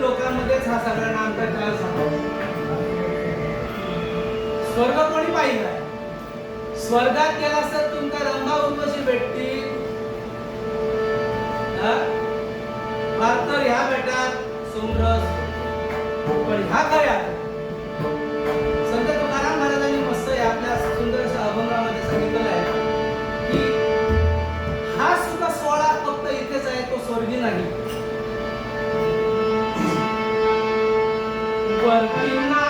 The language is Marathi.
लोकांमध्येच सगळ्यांना आमचा चार सांगा? स्वर्ग कोणी पाहिजे स्वर्गात गेला तर तुमका रंगा उर्वशी भेटतील? हा? फार तर ह्या बेटात सोमरस. पण ह्या खऱ्या. working now.